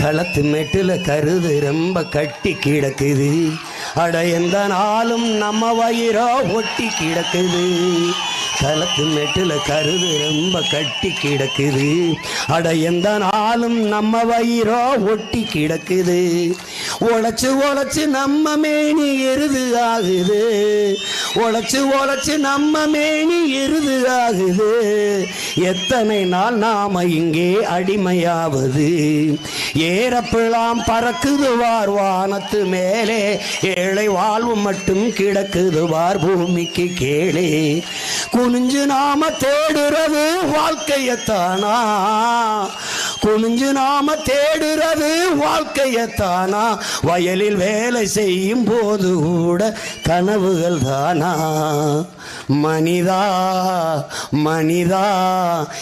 களத்து மெட்டில் கருது ரொம்ப கட்டி கிடக்குது. அட எந்த நாளும் நம்ம வயிறோ ஒட்டி கிடக்குது. களத்து மெட்டில் கருது ரொம்ப கட்டி கிடக்குது. அட எந்த நாளும் நம்ம வயிறோ ஒட்டி கிடக்குது. உழைச்சு உழைச்சு நம்ம மேனி எருது ஆகுது. உழைச்சு உழைச்சு நம்ம மேனி எருது ஆகுது. எத்தனை நாள் நாம இங்கே அடிமையாவது? ஏறப்பெல்லாம் பறக்குது வார் வானத்து மேலே ஏழை வாழ்வு மட்டும் கிடக்குது வார் பூமிக்கு கேளே குனிஞ்சு நாம தேடுறது வாழ்க்கையத்தானா? குனிஞ்சு நாம தேடுறது வாழ்க்கையத்தானா? வயலில் வேலை செய்யும் போது கூட கனவுகள் தானா? மனிதா மனிதா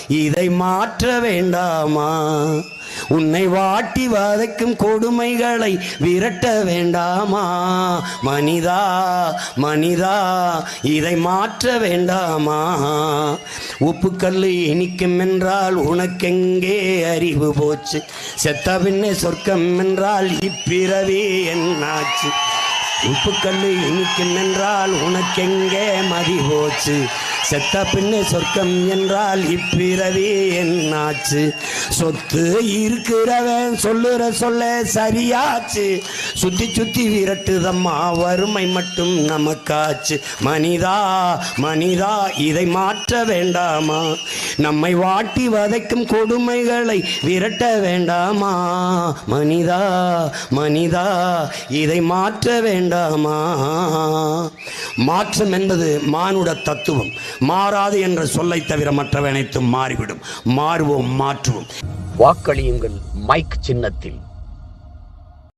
இதை மாற்ற வேண்டாமா? உன்னை வாட்டி வதைக்கும் கொடுமைகளை விரட்ட வேண்டாமா? மனிதா மனிதா இதை மாற்ற வேண்டாமா? உப்புக்கல் இனிக்கும் என்றால் உனக்கெங்கே அறிவு போச்சு? செத்த பின்னே சொர்க்கம் என்றால் இப்பிறவி என்னாச்சு? உப்புக்கல் இனிக்கும் என்றால் உனக்கெங்கே மதி போச்சு? செத்த பின்னே சொர்க்கம் என்றால் இப்பிறவி என்னாச்சு? சொத்து இருக்கிறவன் சொல்லுற சொல்ல சரியாச்சு. சுத்தி சுத்தி விரட்டுதம்மா வறுமை மட்டும் நமக்காச்சு. மனிதா மனிதா இதை மாற்ற வேண்டாமா? நம்மை வாட்டி வதைக்கும் கொடுமைகளை விரட்ட வேண்டாமா? மனிதா மனிதா இதை மாற்ற வேண்டாமா? மாற்றம் என்பது மானுட தத்துவம். மாறாது என்ற சொல்லை தவிர மற்றவை அனைத்தும் மாறிவிடும். மாறுவோம் மாற்றுவோம். வாக்களியுங்கள் மைக் சின்னத்தில்.